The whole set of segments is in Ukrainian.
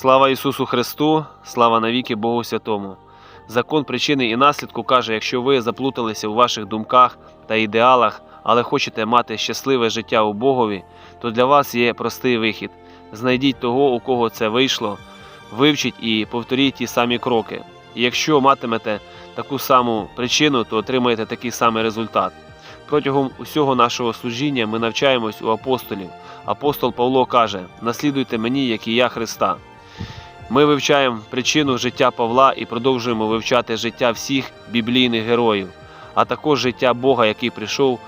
Слава Ісусу Христу, слава навіки Богу Святому. Закон причини і наслідку каже, якщо ви заплуталися у ваших думках та ідеалах, але хочете мати щасливе життя у Богові, то для вас є простий вихід. Знайдіть того, у кого це вийшло, вивчіть і повторіть ті самі кроки. І якщо матимете таку саму причину, то отримаєте такий самий результат. Протягом усього нашого служіння ми навчаємось у апостолів. Апостол Павло каже: наслідуйте мені, як і я Христа. Ми вивчаємо причину життя Павла і продовжуємо вивчати життя всіх біблійних героїв, а також життя Бога, який прийшов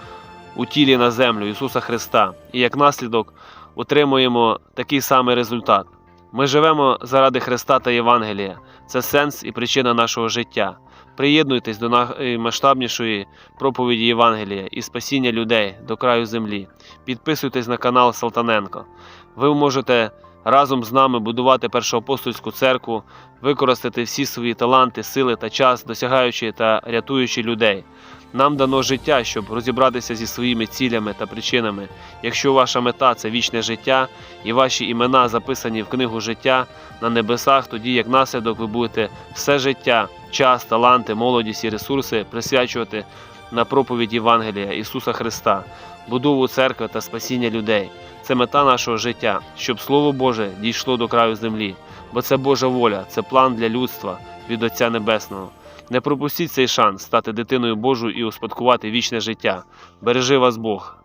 у тілі на землю Ісуса Христа, і як наслідок отримуємо такий самий результат. Ми живемо заради Христа та Євангелія. Це сенс і причина нашого життя. Приєднуйтесь до наймасштабнішої проповіді Євангелія і спасіння людей до краю землі. Підписуйтесь на канал Салтаненко. Ви можете разом з нами будувати першоапостольську церкву, використати всі свої таланти, сили та час, досягаючи та рятуючи людей. Нам дано життя, щоб розібратися зі своїми цілями та причинами. Якщо ваша мета це вічне життя і ваші імена записані в книгу життя на небесах, тоді як наслідок ви будете все життя, час, таланти, молодість і ресурси присвячувати на проповідь Євангелія Ісуса Христа, будову церкви та спасіння людей. Це мета нашого життя, щоб Слово Боже дійшло до краю землі, бо це Божа воля, це план для людства від Отця Небесного. Не пропустіть цей шанс стати дитиною Божою і успадкувати вічне життя. Бережи вас Бог.